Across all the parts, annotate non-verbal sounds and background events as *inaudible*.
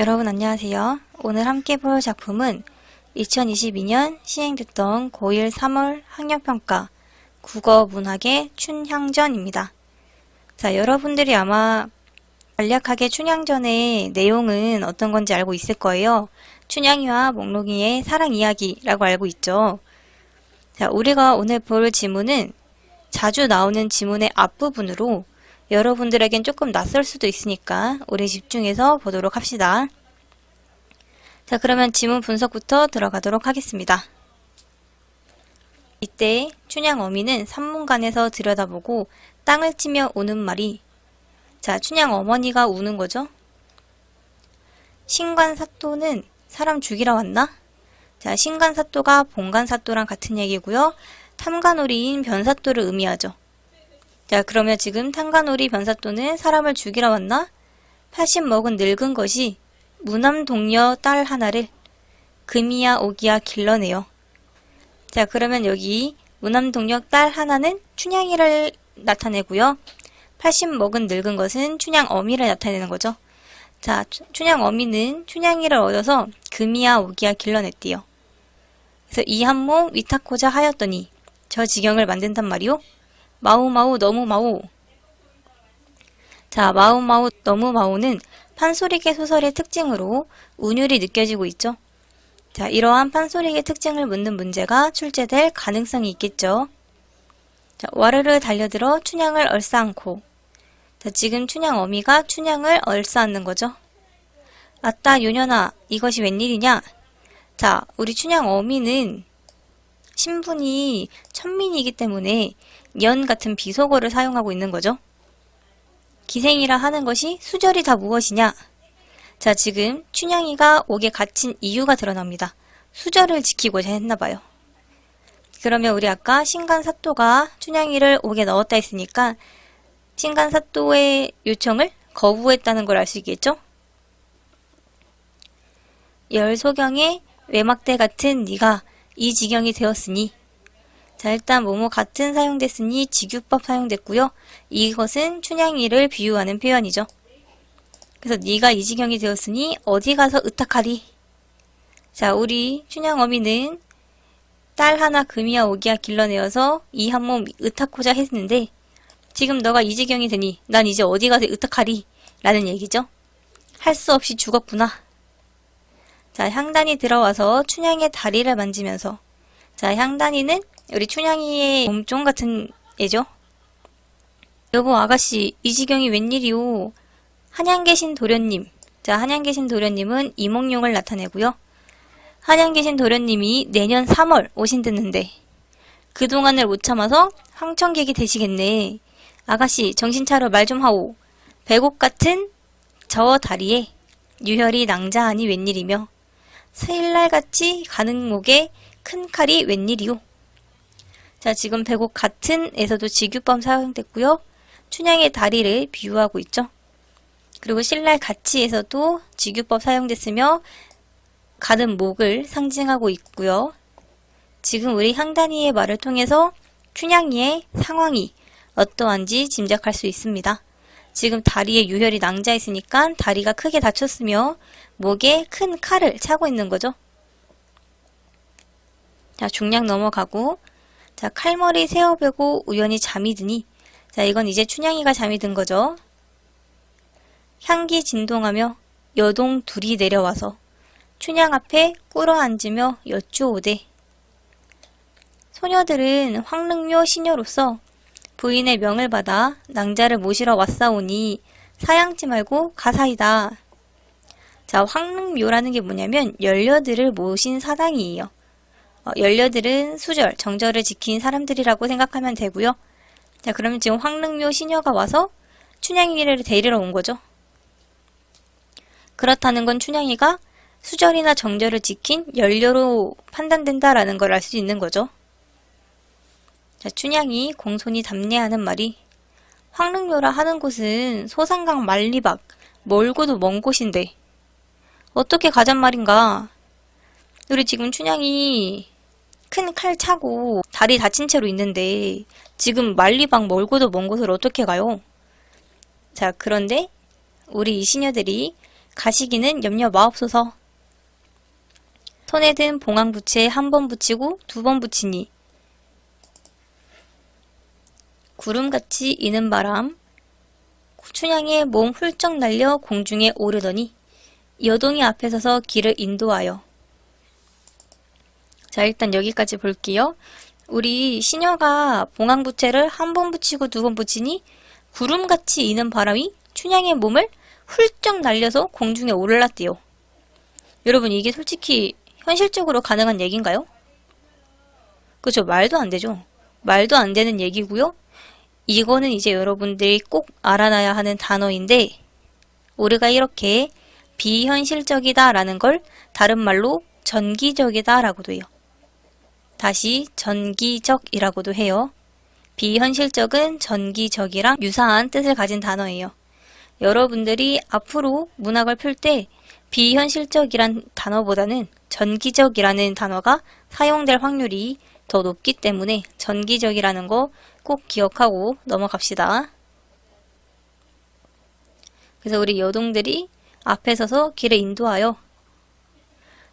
여러분 안녕하세요. 오늘 함께 볼 작품은 2022년 시행됐던 고1 3월 학력평가 국어 문학의 춘향전입니다. 자, 여러분들이 아마 간략하게 춘향전의 내용은 어떤 건지 알고 있을 거예요. 춘향이와 목록이의 사랑 이야기라고 알고 있죠. 자, 우리가 오늘 볼 지문은 자주 나오는 지문의 앞부분으로 여러분들에겐 조금 낯설 수도 있으니까 우리 집중해서 보도록 합시다. 자, 그러면 지문 분석부터 들어가도록 하겠습니다. 이때 춘향 어미는 산문관에서 들여다보고 땅을 치며 우는 말이 자, 춘향 어머니가 우는 거죠. 신관사또는 사람 죽이러 왔나? 자, 신관사또가 본관사또랑 같은 얘기고요. 탐관오리인 변사또를 의미하죠. 자, 그러면 지금 탕가놀이 변사또는 사람을 죽이러 왔나? 80 먹은 늙은 것이 무남 동녀 딸 하나를 금이야 오기야 길러내요. 자, 그러면 여기 무남 동녀 딸 하나는 춘향이를 나타내고요. 80 먹은 늙은 것은 춘향 어미를 나타내는 거죠. 자, 추- 춘향 어미는 춘향이를 얻어서 금이야 오기야 길러냈대요. 그래서 이 한몸 위탁고자 하였더니 저 지경을 만든단 말이오. 마우마우 너무 마우. 자, 마우마우 너무 마우는 판소리계 소설의 특징으로 운율이 느껴지고 있죠. 자, 이러한 판소리계 특징을 묻는 문제가 출제될 가능성이 있겠죠. 자, 와르르 달려들어 춘향을 얼싸안고. 자, 지금 춘향 어미가 춘향을 얼싸안는 거죠. 아따, 요년아, 이것이 웬일이냐? 자, 우리 춘향 어미는 신분이 천민이기 때문에 연 같은 비속어를 사용하고 있는 거죠. 기생이라 하는 것이 수절이 다 무엇이냐? 자, 지금 춘향이가 옥에 갇힌 이유가 드러납니다. 수절을 지키고자 했나 봐요. 그러면 우리 아까 신간사또가 춘향이를 옥에 넣었다 했으니까 신간사또의 요청을 거부했다는 걸 알 수 있겠죠? 열소경의 외막대 같은 네가 이 지경이 되었으니 자, 일단 뭐뭐 같은 사용됐으니 직유법 사용됐고요. 이것은 춘향이를 비유하는 표현이죠. 그래서 네가 이 지경이 되었으니 어디 가서 의탁하리. 자, 우리 춘향 어미는 딸 하나 금이야 오기야 길러내어서 이 한몸 의탁하자 했는데 지금 너가 이 지경이 되니 난 이제 어디 가서 의탁하리 라는 얘기죠. 할 수 없이 죽었구나. 자, 향단이 들어와서 춘향의 다리를 만지면서 자, 향단이는 우리 춘향이의 몸종 같은 애죠. 여보 아가씨 이 지경이 웬일이오. 한양 계신 도련님. 자 한양 계신 도련님은 이몽룡을 나타내고요. 한양 계신 도련님이 내년 3월 오신댔는데 그동안을 못 참아서 황천객이 되시겠네. 아가씨 정신 차려 말 좀 하오. 배곡 같은 저 다리에 유혈이 낭자하니 웬일이며 세일날같이 가는 목에 큰 칼이 웬일이오. 자, 지금 배곡 같은에서도 직유법 사용됐고요. 춘향의 다리를 비유하고 있죠. 그리고 신랄 가치에서도 직유법 사용됐으며 가는 목을 상징하고 있고요. 지금 우리 향단이의 말을 통해서 춘향이의 상황이 어떠한지 짐작할 수 있습니다. 지금 다리에 유혈이 낭자 있으니까 다리가 크게 다쳤으며 목에 큰 칼을 차고 있는 거죠. 자, 중량 넘어가고 자, 칼머리 세어베고 우연히 잠이 드니 자, 이건 이제 춘향이가 잠이 든 거죠. 향기 진동하며 여동 둘이 내려와서 춘향 앞에 꿇어 앉으며 여쭈오되 소녀들은 황릉묘 시녀로서 부인의 명을 받아 낭자를 모시러 왔사오니 사양치 말고 가사이다. 자, 황릉묘라는 게 뭐냐면 열녀들을 모신 사당이에요. 어, 열녀들은 수절, 정절을 지킨 사람들이라고 생각하면 되고요. 자, 그러면 지금 황릉묘 시녀가 와서 춘향이를 데리러 온 거죠. 그렇다는 건 춘향이가 수절이나 정절을 지킨 열녀로 판단된다라는 걸 알 수 있는 거죠. 자, 춘향이 공손히 답례하는 말이 황릉묘라 하는 곳은 소상강 만리박 멀고도 먼 곳인데 어떻게 가잔 말인가? 우리 지금 춘향이 큰 칼 차고 다리 다친 채로 있는데 지금 만리방 멀고도 먼 곳을 어떻게 가요? 자, 그런데 우리 이 시녀들이 가시기는 염려 마옵소서. 손에 든 봉황부채 한번 붙이고 두 번 붙이니 구름같이 이는 바람 춘향의 몸 훌쩍 날려 공중에 오르더니 여동이 앞에 서서 길을 인도하여 자 일단 여기까지 볼게요. 우리 시녀가 봉황부채를 한 번 붙이고 두 번 붙이니 구름같이 이는 바람이 춘향의 몸을 훌쩍 날려서 공중에 올랐대요. 여러분 이게 솔직히 현실적으로 가능한 얘기인가요? 그죠 말도 안 되죠. 말도 안 되는 얘기고요. 이거는 이제 여러분들이 꼭 알아놔야 하는 단어인데 우리가 이렇게 비현실적이다 라는 걸 다른 말로 전기적이다 라고도 해요. 다시 전기적이라고도 해요. 비현실적은 전기적이랑 유사한 뜻을 가진 단어예요. 여러분들이 앞으로 문학을 풀 때 비현실적이란 단어보다는 전기적이라는 단어가 사용될 확률이 더 높기 때문에 전기적이라는 거 꼭 기억하고 넘어갑시다. 그래서 우리 여동들이 앞에 서서 길을 인도하여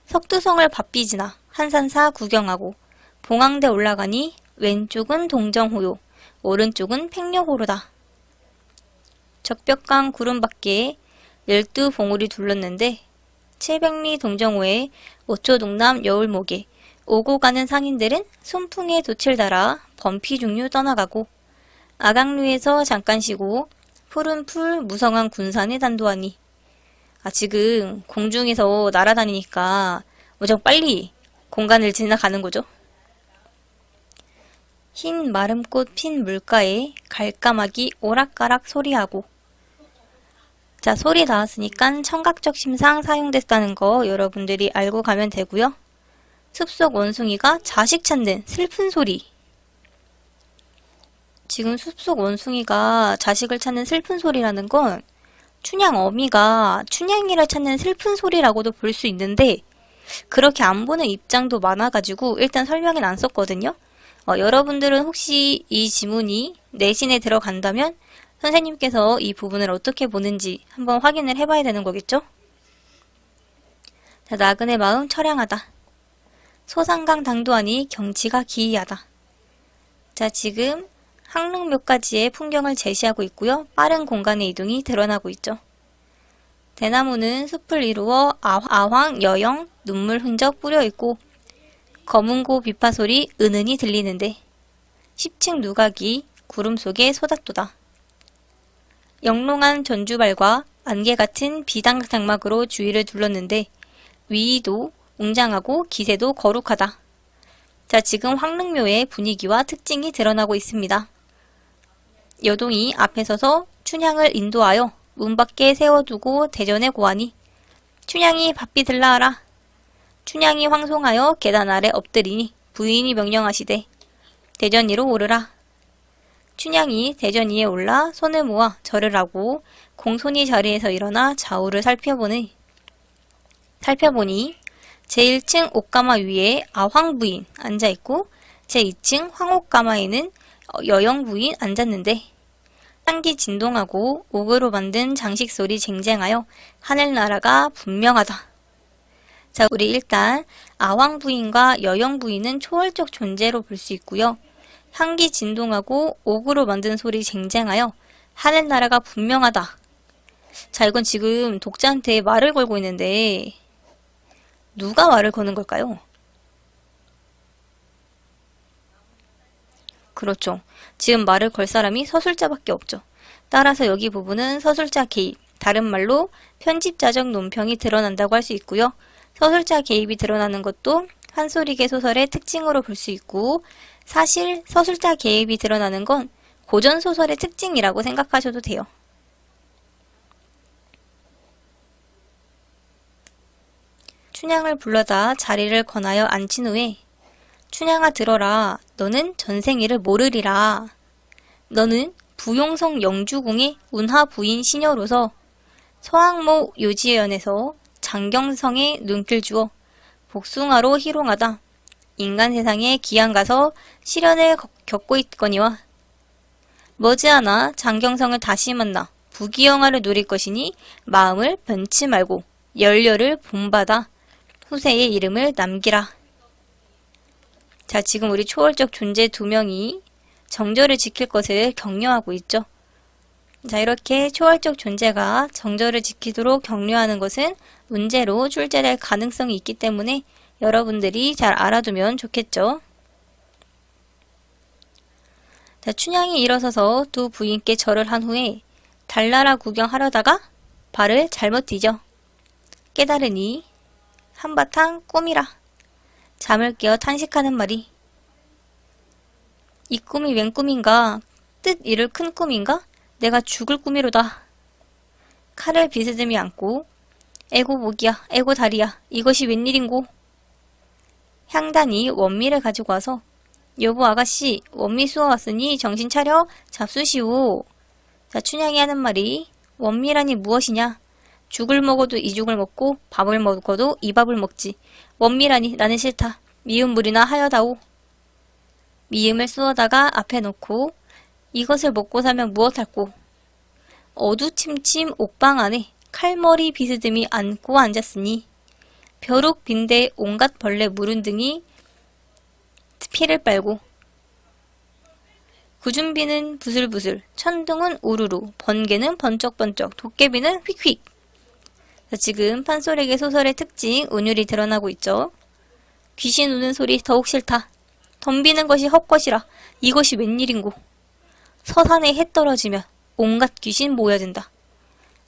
석두성을 바삐지나 한산사 구경하고 봉황대 올라가니 왼쪽은 동정호요, 오른쪽은 팽려호로다. 적벽강 구름 밖에 열두 봉우리 둘렀는데 칠백리 동정호에 오초 동남 여울목에 오고 가는 상인들은 손풍에 돛을 달아 범피 중류 떠나가고 아강루에서 잠깐 쉬고 푸른 풀 무성한 군산에 단도하니 아 지금 공중에서 날아다니니까 무척 빨리 공간을 지나가는 거죠. 흰 마름꽃 핀 물가에 갈까마귀 오락가락 소리하고 자 소리 나왔으니까 청각적 심상 사용됐다는 거 여러분들이 알고 가면 되고요. 숲속 원숭이가 자식 찾는 슬픈 소리 지금 숲속 원숭이가 자식을 찾는 슬픈 소리라는 건 춘향 어미가 춘향이를 찾는 슬픈 소리라고도 볼 수 있는데 그렇게 안 보는 입장도 많아가지고 일단 설명은 안 썼거든요. 어, 여러분들은 혹시 이 지문이 내신에 들어간다면 선생님께서 이 부분을 어떻게 보는지 한번 확인을 해봐야 되는 거겠죠? 자, 나그네 마음 처량하다. 소상강 당도하니 경치가 기이하다. 자, 지금 항릉 몇 가지의 풍경을 제시하고 있고요. 빠른 공간의 이동이 드러나고 있죠. 대나무는 숲을 이루어 아- 아황, 여영, 눈물 흔적 뿌려 있고 검은고 비파 소리 은은히 들리는데 10층 누각이 구름 속에 소닥도다. 영롱한 전주발과 안개 같은 비당 장막으로 주위를 둘렀는데 위도 웅장하고 기세도 거룩하다. 자, 지금 황릉묘의 분위기와 특징이 드러나고 있습니다. 여동이 앞에 서서 춘향을 인도하여 문 밖에 세워두고 대전에 고하니 춘향이 바삐 들라하라. 춘향이 황송하여 계단 아래 엎드리니 부인이 명령하시되 대전 위로 오르라. 춘향이 대전 위에 올라 손을 모아 절을 하고 공손히 자리에서 일어나 좌우를 살펴보니 살펴보니 제1층 옥가마 위에 아황 부인 앉아 있고 제2층 황옥가마에는 어, 여영 부인 앉았는데 향기 진동하고 옥으로 만든 장식 소리 쟁쟁하여 하늘나라가 분명하다. 자, 우리 일단 아황 부인과 여영 부인은 초월적 존재로 볼 수 있고요. 향기 진동하고 옥으로 만든 소리 쟁쟁하여 하늘나라가 분명하다. 자, 이건 지금 독자한테 말을 걸고 있는데 누가 말을 거는 걸까요? 그렇죠. 지금 말을 걸 사람이 서술자밖에 없죠. 따라서 여기 부분은 서술자 개입, 다른 말로 편집자적 논평이 드러난다고 할 수 있고요. 서술자 개입이 드러나는 것도 한소리계 소설의 특징으로 볼 수 있고 사실 서술자 개입이 드러나는 건 고전 소설의 특징이라고 생각하셔도 돼요. 춘향을 불러다 자리를 권하여 앉힌 후에 춘향아 들어라. 너는 전생일을 모르리라. 너는 부용성 영주궁의 운하 부인 시녀로서 서항모 요지연에서 장경성의 눈길 주어 복숭아로 희롱하다. 인간 세상에 기양 가서 시련을 겪- 겪고 있거니와 머지않아 장경성을 다시 만나 부귀영화를 누릴 것이니 마음을 변치 말고 열려를 본받아 후세의 이름을 남기라. 자, 지금 우리 초월적 존재 두 명이 정절을 지킬 것을 격려하고 있죠. 자, 이렇게 초월적 존재가 정절을 지키도록 격려하는 것은 문제로 출제될 가능성이 있기 때문에 여러분들이 잘 알아두면 좋겠죠. 자, 춘향이 일어서서 두 부인께 절을 한 후에 달나라 구경하려다가 발을 잘못 뒤져 깨달으니 한바탕 꿈이라 잠을 깨어 탄식하는 말이 이 꿈이 웬 꿈인가? 뜻 이를 큰 꿈인가? 내가 죽을 꿈이로다. 칼을 비스듬히 안고 에고 목이야 에고 다리야 이것이 웬일인고? 향단이 원미를 가지고 와서 여보 아가씨 원미 수어 왔으니 정신 차려 잡수시오. 자, 춘향이 하는 말이 원미라니 무엇이냐? 죽을 먹어도 이 죽을 먹고 밥을 먹어도 이 밥을 먹지. 원미라니 나는 싫다. 미음 물이나 하여다오. 미음을 쑤어다가 앞에 놓고 이것을 먹고 사면 무엇할꼬? 어두침침 옥방 안에 칼머리 비스듬히 앉고 앉았으니 벼룩 빈대 온갖 벌레 물은 등이 피를 빨고 구준비는 부슬부슬, 천둥은 우르르, 번개는 번쩍번쩍, 도깨비는 휙휙. 자, 지금 판소리의 소설의 특징, 운율이 드러나고 있죠. 귀신 우는 소리 더욱 싫다. 덤비는 것이 헛것이라. 이것이 웬일인고. 서산에 해 떨어지면 온갖 귀신 모여든다.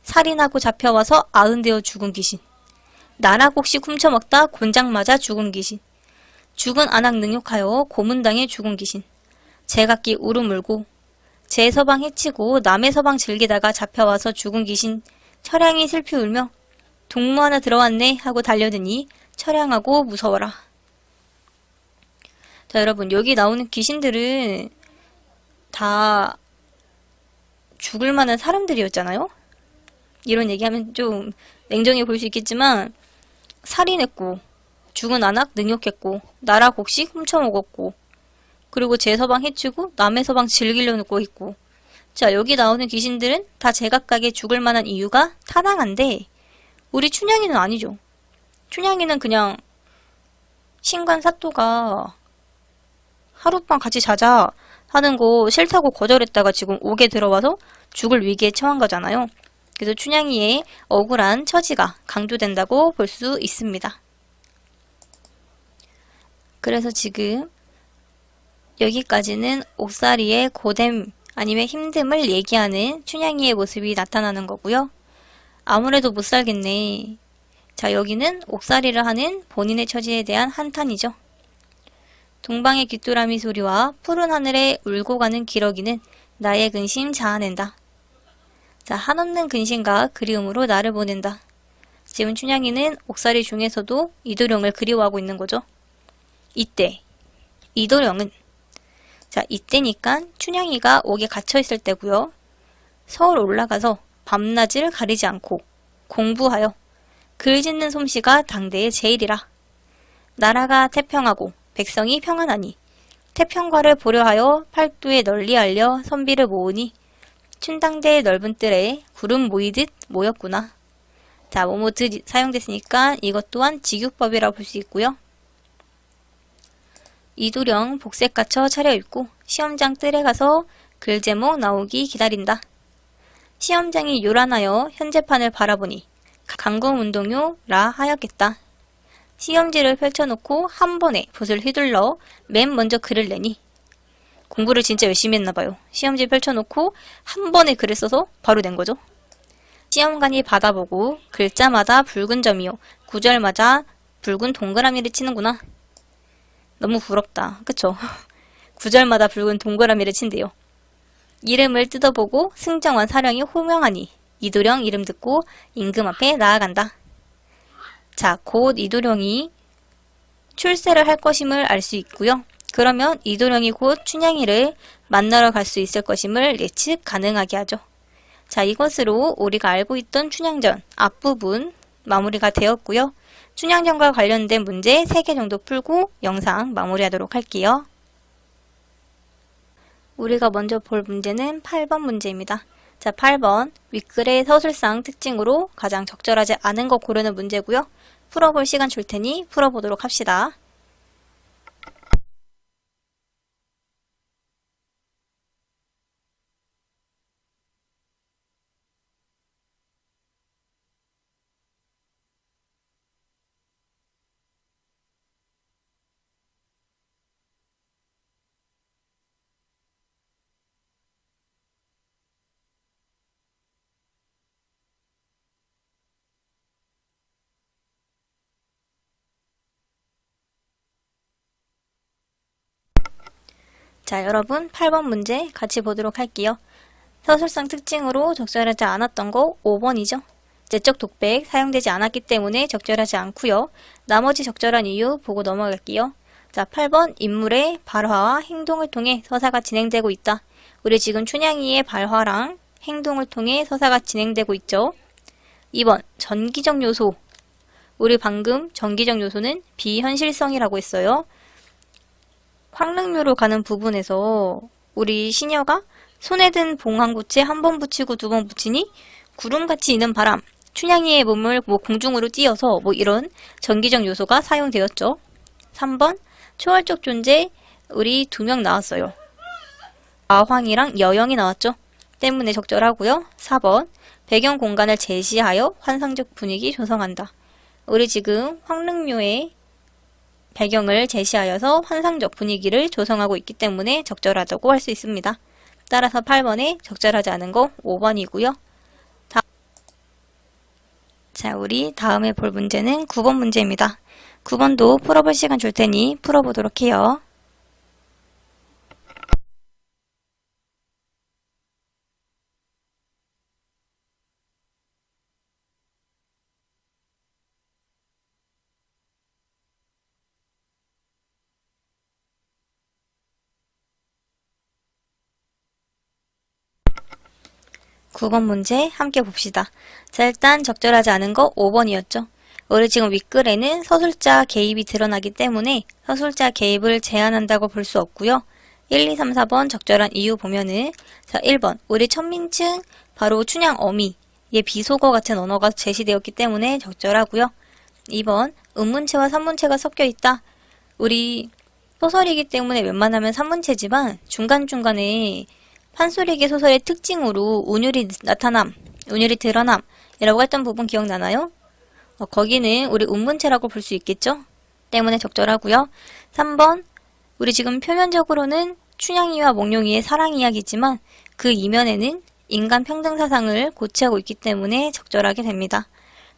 살인하고 잡혀와서 아흔되어 죽은 귀신. 나라곡식 훔쳐먹다 곤장 맞아 죽은 귀신. 죽은 안악 능욕하여 고문당해 죽은 귀신. 제각기 우르물고 제 서방 해치고 남의 서방 즐기다가 잡혀와서 죽은 귀신 철양이 슬피 울며 동무 하나 들어왔네 하고 달려드니 철양하고 무서워라. 자 여러분 여기 나오는 귀신들은 다 죽을 만한 사람들이었잖아요. 이런 얘기하면 좀 냉정해 보일 수 있겠지만 살인했고 죽은 안악 능욕했고 나라 곡식 훔쳐먹었고 그리고 제 서방 해치고 남의 서방 즐기려 놓고 있고 자 여기 나오는 귀신들은 다 제각각의 죽을 만한 이유가 타당한데 우리 춘향이는 아니죠. 춘향이는 그냥 신관 사또가 하룻밤 같이 자자 하는 거 싫다고 거절했다가 지금 옥에 들어와서 죽을 위기에 처한 거잖아요. 그래서 춘향이의 억울한 처지가 강조된다고 볼 수 있습니다. 그래서 지금 여기까지는 옥살이의 고됨 아니면 힘듦을 얘기하는 춘향이의 모습이 나타나는 거고요. 아무래도 못 살겠네. 자, 여기는 옥살이를 하는 본인의 처지에 대한 한탄이죠. 동방의 귀뚜라미 소리와 푸른 하늘에 울고 가는 기러기는 나의 근심 자아낸다. 자, 한없는 근심과 그리움으로 나를 보낸다. 지금 춘향이는 옥살이 중에서도 이도령을 그리워하고 있는 거죠. 이때 이도령은 자, 이때니까 춘향이가 옥에 갇혀 있을 때고요. 서울 올라가서 밤낮을 가리지 않고 공부하여 글 짓는 솜씨가 당대의 제일이라. 나라가 태평하고 백성이 평안하니 태평과를 보려하여 팔도에 널리 알려 선비를 모으니 춘당대의 넓은 뜰에 구름 모이듯 모였구나. 자, 뭐뭐 드 사용됐으니까 이것 또한 직유법이라고 볼 수 있고요. 이도령 복색 갖춰 차려입고 시험장 뜰에 가서 글 제목 나오기 기다린다. 시험장이 요란하여 현재판을 바라보니 강공운동요 라 하였겠다. 시험지를 펼쳐놓고 한 번에 붓을 휘둘러 맨 먼저 글을 내니 공부를 진짜 열심히 했나봐요. 시험지 펼쳐놓고 한 번에 글을 써서 바로 낸 거죠. 시험관이 받아보고 글자마다 붉은 점이요. 구절마다 붉은 동그라미를 치는구나. 너무 부럽다. 그쵸? *laughs* 구절마다 붉은 동그라미를 친대요. 이름을 뜯어보고 승정원 사령이 호명하니 이도령 이름 듣고 임금 앞에 나아간다. 자, 곧 이도령이 출세를 할 것임을 알 수 있고요. 그러면 이도령이 곧 춘향이를 만나러 갈 수 있을 것임을 예측 가능하게 하죠. 자, 이것으로 우리가 알고 있던 춘향전 앞부분 마무리가 되었고요. 춘향전과 관련된 문제 3개 정도 풀고 영상 마무리하도록 할게요. 우리가 먼저 볼 문제는 8번 문제입니다. 자, 8번. 윗글의 서술상 특징으로 가장 적절하지 않은 거 고르는 문제고요. 풀어볼 시간 줄 테니 풀어보도록 합시다. 자, 여러분 8번 문제 같이 보도록 할게요. 서술상 특징으로 적절하지 않았던 거 5번이죠. 제적 독백 사용되지 않았기 때문에 적절하지 않고요. 나머지 적절한 이유 보고 넘어갈게요. 자, 8번 인물의 발화와 행동을 통해 서사가 진행되고 있다. 우리 지금 춘향이의 발화랑 행동을 통해 서사가 진행되고 있죠. 2번 전기적 요소 우리 방금 전기적 요소는 비현실성이라고 했어요. 황릉묘로 가는 부분에서 우리 시녀가 손에 든봉한번 붙이고 두 번 붙이니 구름같이 이는 바람, 춘향이의 몸을 뭐 공중으로 띄어서 뭐 이런 전기적 요소가 사용되었죠. 3번 초월적 존재 우리 두 명 나왔어요. 아황이랑 여영이 나왔죠. 때문에 적절하고요. 4번 배경 공간을 제시하여 환상적 분위기 조성한다. 우리 지금 황릉묘의 배경을 제시하여서 환상적 분위기를 조성하고 있기 때문에 적절하다고 할 수 있습니다. 따라서 8번에 적절하지 않은 거 5번이고요. 다... 자, 우리 다음에 볼 문제는 9번 문제입니다. 9번도 풀어볼 시간 줄 테니 풀어보도록 해요. 구번 문제 함께 봅시다. 자, 일단 적절하지 않은 거 5번이었죠. 우리 지금 윗글에는 서술자 개입이 드러나기 때문에 서술자 개입을 제한한다고 볼 수 없고요. 1, 2, 3, 4번 적절한 이유 보면은 자, 1번 우리 천민층 바로 춘향 어미 얘 비속어 같은 언어가 제시되었기 때문에 적절하고요. 2번 음문체와 산문체가 섞여 있다. 우리 소설이기 때문에 웬만하면 산문체지만 중간중간에 판소리기 소설의 특징으로 운율이 나타남, 운율이 드러남 이라고 했던 부분 기억나나요? 어, 거기는 우리 운문체라고 볼 수 있겠죠? 때문에 적절하고요. 3번 우리 지금 표면적으로는 춘향이와 몽룡이의 사랑 이야기지만 그 이면에는 인간 평등 사상을 고취하고 있기 때문에 적절하게 됩니다.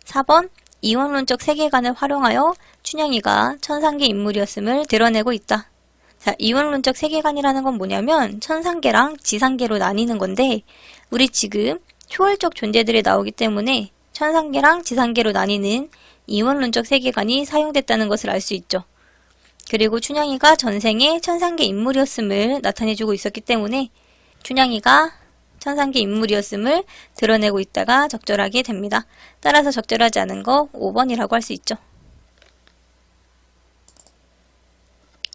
4번 이원론적 세계관을 활용하여 춘향이가 천상계 인물이었음을 드러내고 있다. 자, 이원론적 세계관이라는 건 뭐냐면 천상계랑 지상계로 나뉘는 건데 우리 지금 초월적 존재들이 나오기 때문에 천상계랑 지상계로 나뉘는 이원론적 세계관이 사용됐다는 것을 알 수 있죠. 그리고 춘향이가 전생에 천상계 인물이었음을 나타내주고 있었기 때문에 춘향이가 천상계 인물이었음을 드러내고 있다가 적절하게 됩니다. 따라서 적절하지 않은 거 5번이라고 할 수 있죠.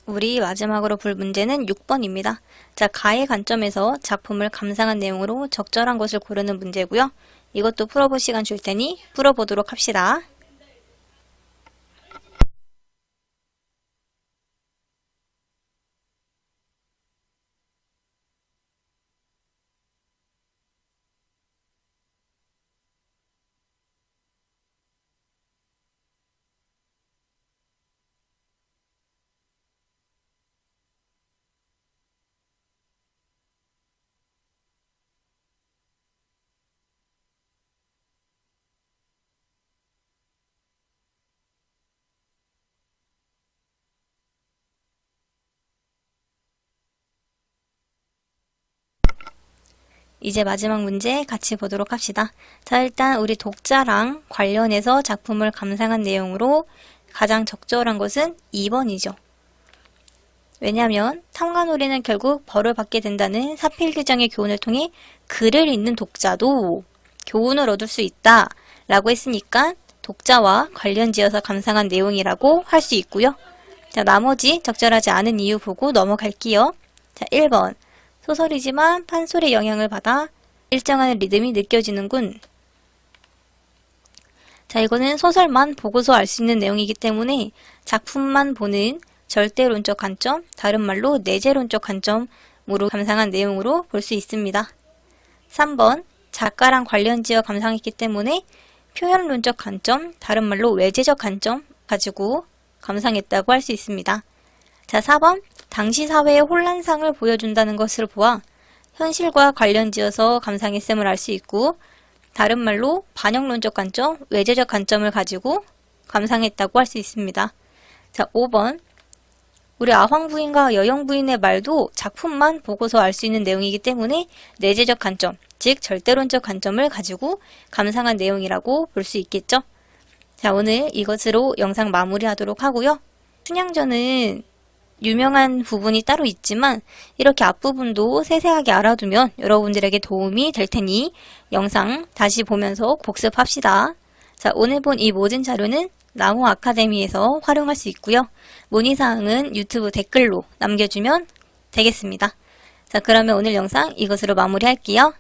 우리 마지막으로 볼 문제는 6번입니다. 자, 가의 관점에서 작품을 감상한 내용으로 적절한 것을 고르는 문제고요. 이것도 풀어볼 시간 줄 테니 풀어보도록 합시다. 이제 마지막 문제 같이 보도록 합시다. 자, 일단 우리 독자랑 관련해서 작품을 감상한 내용으로 가장 적절한 것은 2번이죠. 왜냐하면 탐관오리는 결국 벌을 받게 된다는 사필 규정의 교훈을 통해 글을 읽는 독자도 교훈을 얻을 수 있다 라고 했으니까 독자와 관련 지어서 감상한 내용이라고 할 수 있고요. 자, 나머지 적절하지 않은 이유 보고 넘어갈게요. 자, 1번 소설이지만 판소리 영향을 받아 일정한 리듬이 느껴지는군. 자, 이거는 소설만 보고서 알 수 있는 내용이기 때문에 작품만 보는 절대론적 관점, 다른 말로 내재론적 관점으로 감상한 내용으로 볼 수 있습니다. 3번, 작가랑 관련지어 감상했기 때문에 표현론적 관점, 다른 말로 외재적 관점 가지고 감상했다고 할 수 있습니다. 자, 4번, 당시 사회의 혼란상을 보여준다는 것을 보아 현실과 관련지어서 감상했음을 알 수 있고, 다른 말로 반영론적 관점, 외재적 관점을 가지고 감상했다고 할 수 있습니다. 자, 5번. 우리 아황 부인과 여영 부인의 말도 작품만 보고서 알 수 있는 내용이기 때문에 내재적 관점, 즉 절대론적 관점을 가지고 감상한 내용이라고 볼 수 있겠죠. 자, 오늘 이것으로 영상 마무리하도록 하고요. 춘향전은 유명한 부분이 따로 있지만 이렇게 앞부분도 세세하게 알아두면 여러분들에게 도움이 될 테니 영상 다시 보면서 복습합시다. 자, 오늘 본 이 모든 자료는 나무 아카데미에서 활용할 수 있고요. 문의사항은 유튜브 댓글로 남겨주면 되겠습니다. 자, 그러면 오늘 영상 이것으로 마무리할게요.